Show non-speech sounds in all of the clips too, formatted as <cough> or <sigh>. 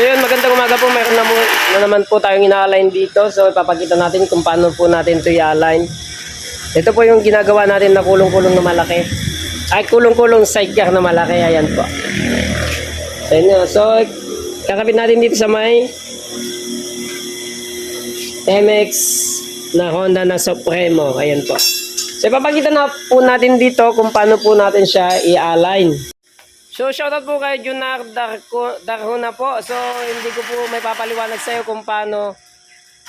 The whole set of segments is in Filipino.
So yun, magandang umaga po. Meron na, mo, na naman po tayong ina-align dito. So ipapakita natin kung paano po natin ito i-align. Ito po yung ginagawa natin na kulong-kulong na malaki. Ay, kulong-kulong sidecar na malaki. Ayan po. So, yun so kakabit natin dito sa may MX na Honda na Supremo. Ayan po. So ipapakita na po natin dito kung paano po natin siya i-align. So shoutout po kay Junar Darko, Darhuna po. So hindi ko po may papaliwanag sa iyo kung paano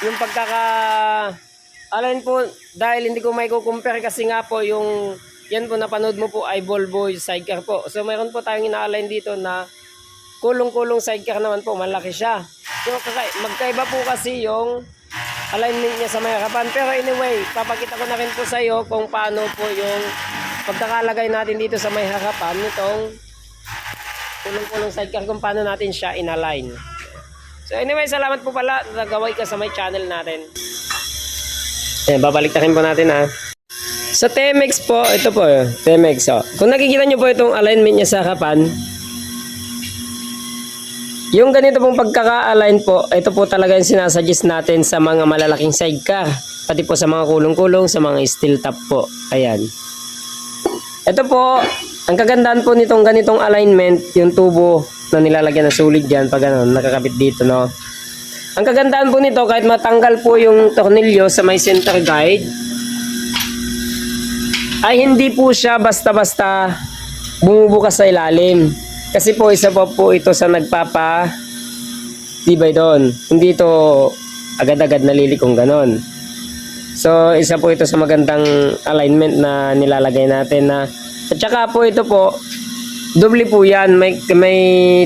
yung pagkaka align po dahil hindi ko may kukumpare kasi nga po yung yan po napanood mo po ay Volvo sidecar po. So mayroon po tayong ina-align dito na kulong-kulong sidecar naman po, malaki siya. So magkaiba po kasi yung alignment niya sa may harapan. Pero anyway, papakita ko na rin po sa iyo kung paano po yung pagkakalagay natin dito sa may harapan nitong kulong-kulong sidecar kung paano natin siya inalign. So anyway, salamat po pala na nagaway ka sa may channel natin. Eh, babalik rin po natin ha. Sa TMX po, ito po, TMX. Oh. Kung nakikita nyo po itong alignment niya sa harapan, yung ganito pong pagkaka-align po, ito po talaga yung sinasuggest natin sa mga malalaking sidecar. Pati po sa mga kulong-kulong, sa mga steel top po. Ayan. Ito po, ang kagandahan po nitong ganitong alignment, yung tubo na nilalagyan ng sulit dyan, pag ano, nakakabit dito, no? Ang kagandahan po nito, kahit matanggal po yung tornilyo sa may center guide, ay hindi po siya basta-basta bumubukas sa ilalim. Kasi po isa po po ito sa nagpapa tibay doon. Hindi ito agad-agad nalilikong ganon. So isa po ito sa magandang alignment na nilalagay natin na at saka po ito po doble po yan. May, may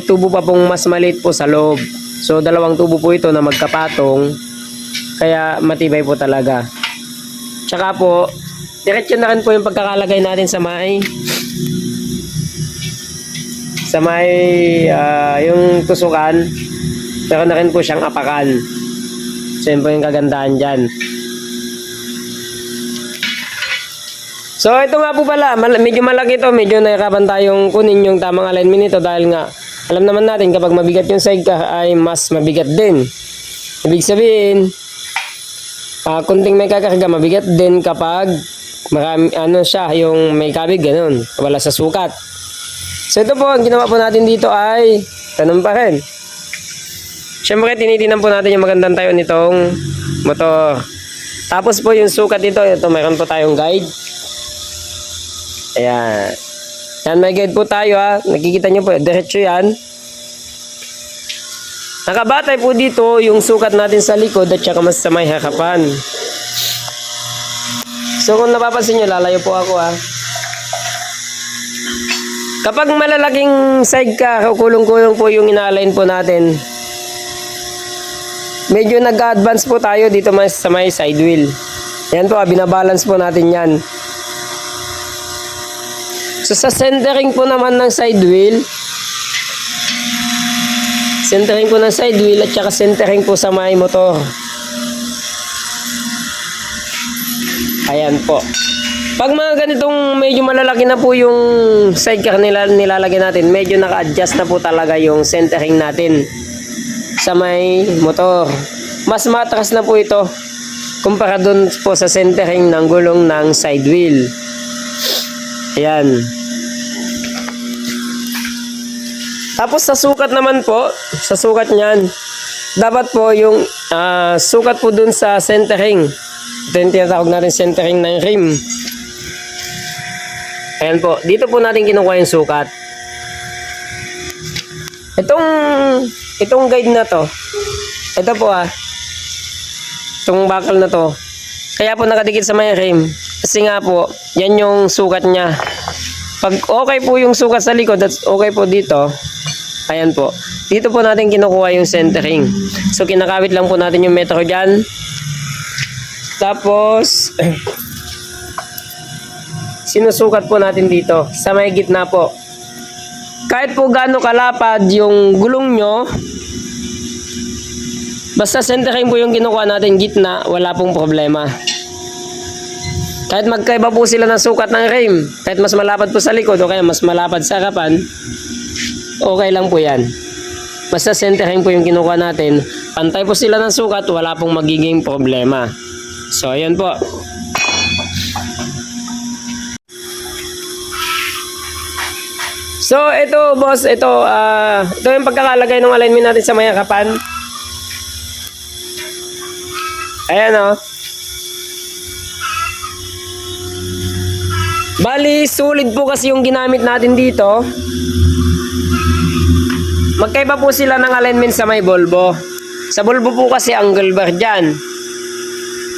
tubo pa pong mas maliit po sa loob. So dalawang tubo po ito na magkapatong kaya matibay po talaga. Tsaka po, diretso na rin po yung pagkakalagay natin sa may sa may ah, yung tusukan pero na rin po siyang apakan so yun po yung kagandahan dyan so ito nga po pala mal- medyo malaki to medyo nahirapan tayong kunin yung tamang alignment nito dahil nga alam naman natin kapag mabigat yung sidecar ay mas mabigat din ibig sabihin ah kunting may kakarga mabigat din kapag marami ano siya yung may kabig ganun wala sa sukat So ito po, ang ginawa po natin dito ay tanong pa rin. Siyempre, tinitinan po natin yung magandang tayo nitong motor. Tapos po yung sukat dito, ito mayroon po tayong guide. Ayan. Yan, may guide po tayo ha. Nakikita nyo po, diretso yan. Nakabatay po dito yung sukat natin sa likod at saka mas sa may harapan. So kung napapansin nyo, lalayo po ako ha. Kapag malalaking sidecar o kulong-kulong po yung ina-align po natin, medyo nag-advance po tayo dito mas sa may side wheel. Yan po, binabalance po natin yan. So sa centering po naman ng side wheel, centering po ng side wheel at saka centering po sa may motor. Ayan po. Pag mga ganitong medyo malalaki na po yung sidecar nila nilalagay natin, medyo naka-adjust na po talaga yung centering natin sa may motor. Mas matras na po ito kumpara dun po sa centering ng gulong ng side wheel. Ayan. Tapos sa sukat naman po, sa sukat niyan, dapat po yung ah, sukat po dun sa centering. Ito yung tinatawag natin centering ng rim. Ayan po, dito po natin kinukuha yung sukat. Itong, itong guide na to, ito po ah, itong bakal na to, kaya po nakadikit sa may rim. Kasi nga po, yan yung sukat niya. Pag okay po yung sukat sa likod at okay po dito, ayan po. Dito po natin kinukuha yung centering. So kinakawit lang po natin yung metro dyan. Tapos, <clears throat> sinusukat po natin dito sa may gitna po. Kahit po gaano kalapad yung gulong nyo, basta centering po yung kinukuha natin gitna, wala pong problema. Kahit magkaiba po sila ng sukat ng rim, kahit mas malapad po sa likod o kaya mas malapad sa harapan, okay lang po yan. basta centering po yung kinukuha natin, pantay po sila ng sukat, wala pong magiging problema. So, ayan po. So, ito boss, ito, ah, ito yung pagkakalagay ng alignment natin sa may harapan. Ayan oh. Bali, sulit po kasi yung ginamit natin dito. Magkaiba po sila ng alignment sa may bulbo. Sa bulbo po kasi angle bar dyan.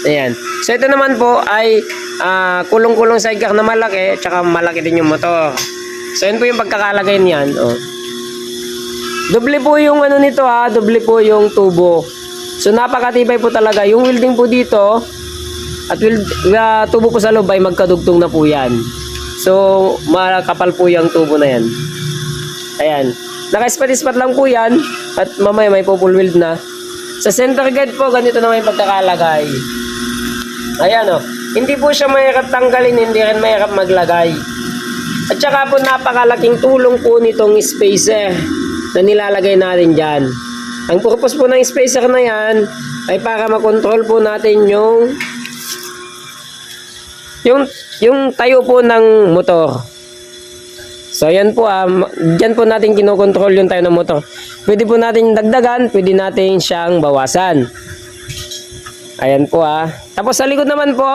Ayan. So ito naman po ay ah, kulong-kulong sidecar na malaki, tsaka malaki din yung motor. So yun po yung pagkakalagay niyan. Oh. Doble po yung ano nito ha, doble po yung tubo. So napakatibay po talaga. Yung welding po dito, at will, uh, tubo po sa loob ay magkadugtong na po yan. So, makapal po yung tubo na yan. Ayan. Naka-spot-spot lang po yan. At mamaya may po full weld na. Sa center guide po, ganito na may pagkakalagay. Ayan o. Hindi po siya mahirap tanggalin, hindi rin mahirap maglagay. At saka po napakalaking tulong po nitong spacer na nilalagay natin dyan. Ang purpose po ng spacer na yan ay para makontrol po natin yung yung yung tayo po ng motor. So yan po ma- dyan po natin kinokontrol yung tayo ng motor. Pwede po natin dagdagan, pwede natin siyang bawasan. Ayan po ah. Tapos sa likod naman po,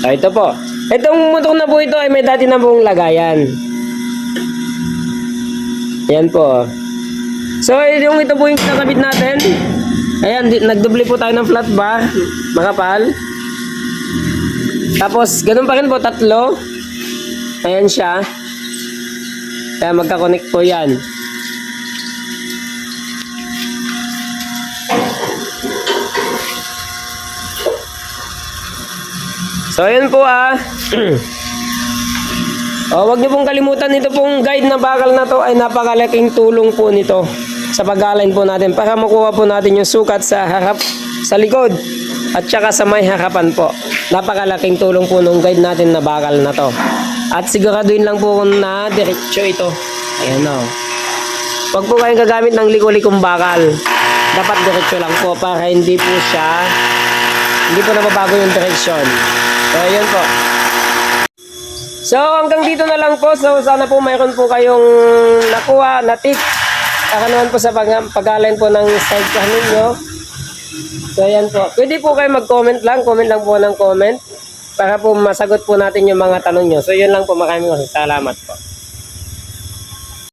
Ah, ito po. Itong motor na po ito ay may dati na pong lagayan. Ayan po. So, yung ito po yung kakabit natin. Ayan, nagdoble po tayo ng flat bar. Makapal. Tapos, ganun pa rin po, tatlo. Ayan siya. Kaya magka-connect po yan. So, ayan po ah. <clears throat> Oh, wag niyo pong kalimutan ito pong guide na bakal na to ay napakalaking tulong po nito sa pag-align po natin para makuha po natin yung sukat sa harap, sa likod at saka sa may harapan po. Napakalaking tulong po nung guide natin na bakal na to. At siguraduhin lang po na diretso ito. Ayan o. Huwag po kayong gagamit ng liko-likong bakal. Dapat diretso lang po para hindi po siya hindi po nababago yung direksyon. So, ayun po. So, hanggang dito na lang po. So, sana po mayroon po kayong nakuha, na tip. Para naman po sa pag pag-align po ng sidecar ninyo. So, ayan po. Pwede po kayo mag-comment lang. Comment lang po ng comment. Para po masagot po natin yung mga tanong nyo. So, yun lang po. Maraming salamat po.